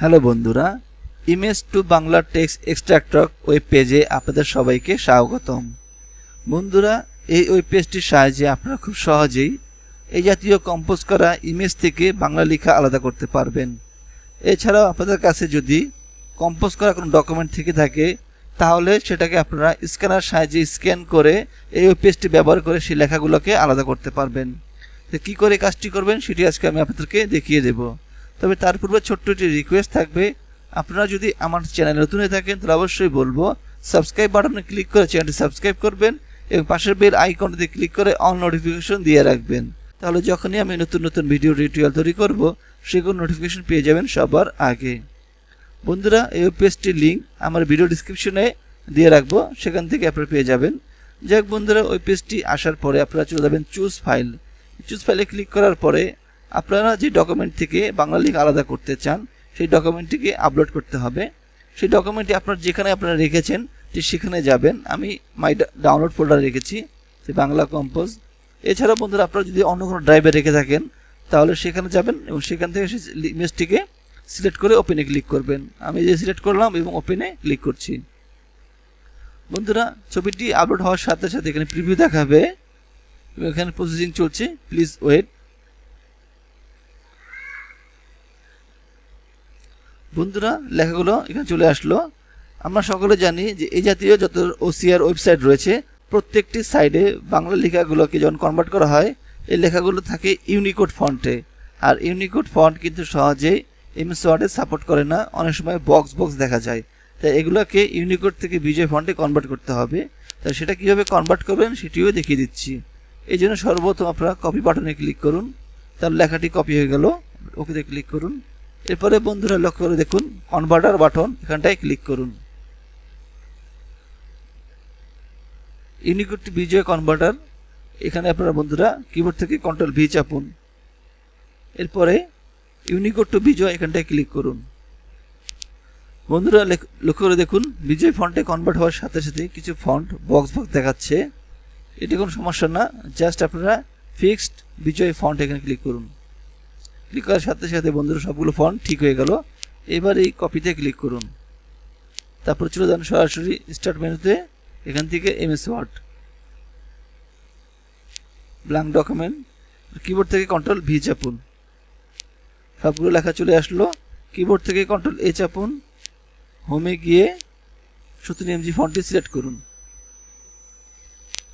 Hello বন্ধুরা, image to Bangla text extractor web পেজে আপনাদের সবাইকে স্বাগতম। বন্ধুরা, এই ওয়েব পেজটির সাহায্যে আপনারা খুব সহজেই এই জাতীয় কম্পোজ করা ইমেজ থেকে বাংলা লেখা আলাদা করতে পারবেন। এছাড়াও আপনাদের কাছে যদি কম্পোজ করা কোনো ডকুমেন্ট থেকে থাকে, তাহলে সেটাকে আপনারা স্ক্যানার সাহায্যে স্ক্যান করে এই ওয়েব পেজটি ব্যবহার করে সেই লেখাগুলোকে আলাদা করতে পারবেন। তো কী করে কাজটি করবেন, সেটি আজকে আমি আপনাদেরকে দেখিয়ে দেবো। তবে তার পূর্বে ছোট্ট একটি রিকোয়েস্ট থাকবে। আপনারা যদি আমার চ্যানেল নতুন হয়ে থাকেন, তাহলে অবশ্যই বলব সাবস্ক্রাইব বাটনে ক্লিক করে চ্যানেলটি সাবস্ক্রাইব করবেন এবং পাশের বেল আইকনটিতে ক্লিক করে অল নোটিফিকেশন দিয়ে রাখবেন। তাহলে যখনই আমি নতুন নতুন ভিডিও টিউটোরিয়াল তৈরি করব, সেগুলো নোটিফিকেশন পেয়ে যাবেন সবার আগে। বন্ধুরা, এই পেজটির লিঙ্ক আমার ভিডিও ডিসক্রিপশনে দিয়ে রাখব, সেখান থেকে আপনারা পেয়ে যাবেন। যাক বন্ধুরা, ওই পেজটি আসার পরে আপনারা চলে যাবেন চুজ ফাইল চুজ ফাইলে ক্লিক করার পরে আপনারা যে ডকুমেন্ট থেকে বাংলা লিঙ্ক আলাদা করতে চান, সেই ডকুমেন্টটিকে আপলোড করতে হবে। সেই ডকুমেন্টটি আপনার যেখানে আপনারা রেখেছেন, ঠিক সেখানে যাবেন। আমি মাই ডাউনলোড ফোল্ডার রেখেছি যে বাংলা কম্পোজ এছাড়া বন্ধুরা, আপনারা যদি অন্য কোনো ড্রাইভে রেখে থাকেন, তাহলে সেখানে যাবেন এবং সেখান থেকে সেই ইমেজটিকে সিলেক্ট করে ওপেনে ক্লিক করবেন। আমি যে সিলেক্ট করলাম এবং ওপেনে ক্লিক করছি। বন্ধুরা, ছবিটি আপলোড হওয়ার সাথে সাথে এখানে প্রিভিউ দেখাবে। এখানে প্রসেসিং চলছে। প্লিজ ওয়েট বন্ধুরা, লেখাগুলো এখানে চলে আসলো। আমরা সকলে জানি যে এই জাতীয় যত ওসিআর ওয়েবসাইট রয়েছে, প্রত্যেকটি সাইডে বাংলা লেখাগুলোকে যখন কনভার্ট করা হয়, এই লেখাগুলো থাকে ইউনিকোড ফন্টে আর ইউনিকোড ফন্ট কিন্তু সহজেই এমএস ওয়ার্ডে সাপোর্ট করে না, অনেক সময় বক্স বক্স দেখা যায়। তাই এগুলোকে ইউনিকোড থেকে বিজয় ফন্টে কনভার্ট করতে হবে। তাই সেটা কীভাবে কনভার্ট করবেন সেটিও দেখিয়ে দিচ্ছি। এই জন্য সর্বপ্রথম আপনারা কপি বাটনে ক্লিক করুন। তার লেখাটি কপি হয়ে গেল। ওকেতে ক্লিক করুন। এরপরে বন্ধুরা লক্ষ্য করে দেখুন কনভার্টার বাটন এখানটায় ক্লিক করুন। ইউনিকোড বিজয় কনভার্টার এখানে আপনারা বন্ধুরা কিবোর্ড থেকে কন্ট্রোল ভি চাপুন। এরপরে ইউনিকোড টু বিজয় এখানটায় ক্লিক করুন। বন্ধুরা লক্ষ্য করে দেখুন বিজয় ফন্টে কনভার্ট হওয়ার সাথে সাথে কিছু ফন্ট বক্স বক্স দেখাচ্ছে। এটি কোনো সমস্যা না জাস্ট আপনারা ফিক্সড বিজয় ফন্ট এখানে ক্লিক করুন। ক্লিক করার সাথে সাথে বন্ধুরা সবগুলো ফন্ট ঠিক হয়ে গেল। এবার এই কপিতে ক্লিক করুন। তারপর চলে যান সরাসরি স্টার্ট মেনুতে এখান থেকে MS Word blank document keyboard থেকে কন্ট্রোল ভি চাপুন। সবগুলো লেখা চলে আসলো। কিবোর্ড থেকে কন্ট্রোল এ চাপুন। হোমে গিয়ে সতেরো এমজি ফন্টটি সিলেক্ট করুন।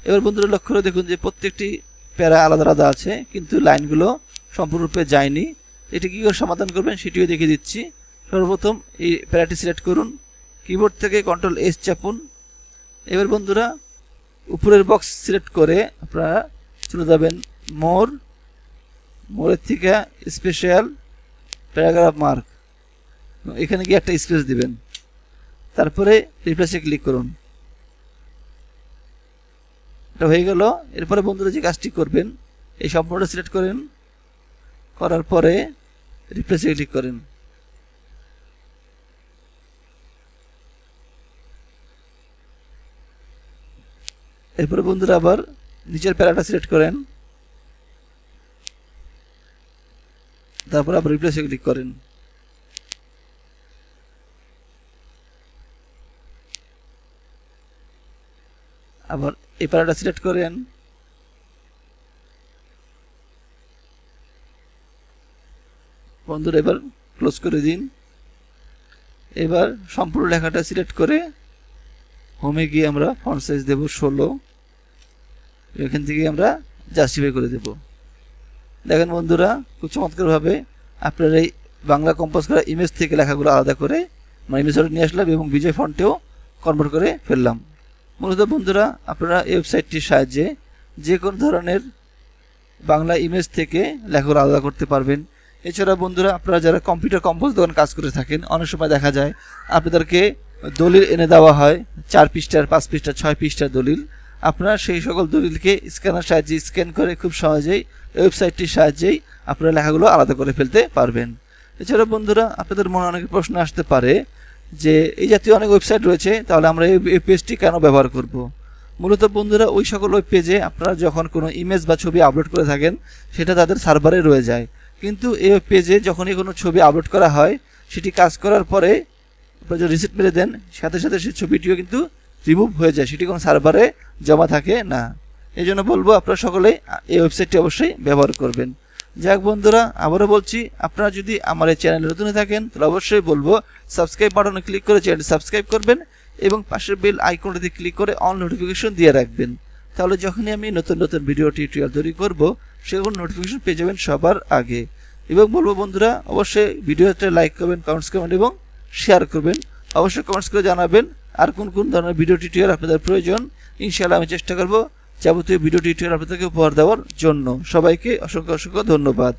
এবার বন্ধুরা লক্ষ্য করে দেখুন যে প্রত্যেকটি প্যারা আলাদা আলাদা আছে, কিন্তু লাইনগুলো সম্পূর্ণরূপে যায়নি। এটি কী করে সমাধান করবেন সেটিও দেখিয়ে দিচ্ছি। সর্বপ্রথম এই প্যারাটি সিলেক্ট করুন। কিবোর্ড থেকে কন্ট্রোল এস চাপুন। এবার বন্ধুরা, উপরের বক্স সিলেক্ট করে আপনারা চলে যাবেন মোর। মোরের থেকে স্পেশাল প্যারাগ্রাফ মার্ক। এখানে গিয়ে একটা স্পেস দিবেন। তারপরে রিপ্লেসে ক্লিক করুন। এটা হয়ে গেল। এরপরে বন্ধুরা যে কাজটি করবেন, এই সম্পূর্ণটা সিলেক্ট করেন। করার পরে রিপ্লেসে ক্লিক করেন। এরপরে বন্ধুরা আবার নিচের প্যারাটা সিলেক্ট করেন। তারপর আবার রিপ্লেসে ক্লিক করেন। আবার এই প্যারাটা সিলেক্ট করেন। বন্ধুরা, এবার ক্লোজ করে দিন। এবার সম্পূর্ণ লেখাটা সিলেক্ট করে হোমে গিয়ে আমরা ফন্ট সাইজ দেব ষোলো। এখান থেকে আমরা জাস্টিফাই করে দেব। দেখেন বন্ধুরা, খুব চমৎকারভাবে আপনার এই বাংলা কম্পোজ করা ইমেজ থেকে লেখাগুলো আলাদা করে মানে ইমেজ নিয়ে আসলাম এবং বিজয় ফন্টেও কনভার্ট করে ফেললাম। মূলত বন্ধুরা, আপনারা এই ওয়েবসাইটটির সাহায্যে যে কোনো ধরনের বাংলা ইমেজ থেকে লেখাগুলো আলাদা করতে পারবেন। এছাড়া বন্ধুরা, আপনারা যারা কম্পিউটার কম্পোজ দোকান কাজ করে থাকেন, অনেক সময় দেখা যায় আপনাদেরকে দলিল এনে দেওয়া হয়, চার পৃষ্ঠার, পাঁচ পৃষ্ঠার, ছয় পৃষ্ঠার দলিল। আপনারা সেই সকল দলিলকে স্ক্যানার সাহায্যে স্ক্যান করে খুব সহজেই ওয়েবসাইটটির সাহায্যেই আপনারা লেখাগুলো আলাদা করে ফেলতে পারবেন। এছাড়া বন্ধুরা, আপনাদের মনে অনেক প্রশ্ন আসতে পারে যে, এই জাতীয় অনেক ওয়েবসাইট রয়েছে, তাহলে আমরা এই পেজটি কেন ব্যবহার করব। মূলত বন্ধুরা, ওই সকল ওয়েব পেজে আপনারা যখন কোনো ইমেজ বা ছবি আপলোড করে থাকেন, সেটা তাদের সার্ভারে রয়ে যায়। কিন্তু এই পেজে যখনই কোনো ছবি আপলোড করা হয়, সেটি কাজ করার পরে আপনারা যদি মেরে দেন, সাথে সাথে সেই ছবিটিও কিন্তু রিমুভ হয়ে যায়। সেটি কোনো সার্ভারে জমা থাকে না। এই জন্য বলব আপনারা সকলে এই ওয়েবসাইটটি অবশ্যই ব্যবহার করবেন। যাক বন্ধুরা, আবারও বলছি, আপনারা যদি আমার এই চ্যানেলে নতুন থাকেন, তাহলে অবশ্যই বলব সাবস্ক্রাইব বাটনে ক্লিক করে চ্যানেলটি সাবস্ক্রাইব করবেন এবং পাশের বেল আইকনটিতে ক্লিক করে অন নোটিফিকেশন দিয়ে রাখবেন। তাহলে যখনই আমি নতুন নতুন ভিডিও টিউটোরিয়াল তৈরি করব সেগুলো নোটিফিকেশন পেয়ে যাবেন সবার আগে। এবং বলব বন্ধুরা, অবশ্যই ভিডিওতে লাইক করবেন কমেন্টস করবেন এবং শেয়ার করবেন। অবশ্যই কমেন্টস করে জানাবেন আর কোন কোন ধরনের ভিডিও টিউটোরিয়াল আপনাদের প্রয়োজন, ইনশাআল্লাহ আমি চেষ্টা করব যাবতীয় ভিডিও টিউটোরিয়াল আপনাদেরকে উপহার দেওয়ার জন্য। সবাইকে অসংখ্য অসংখ্য ধন্যবাদ।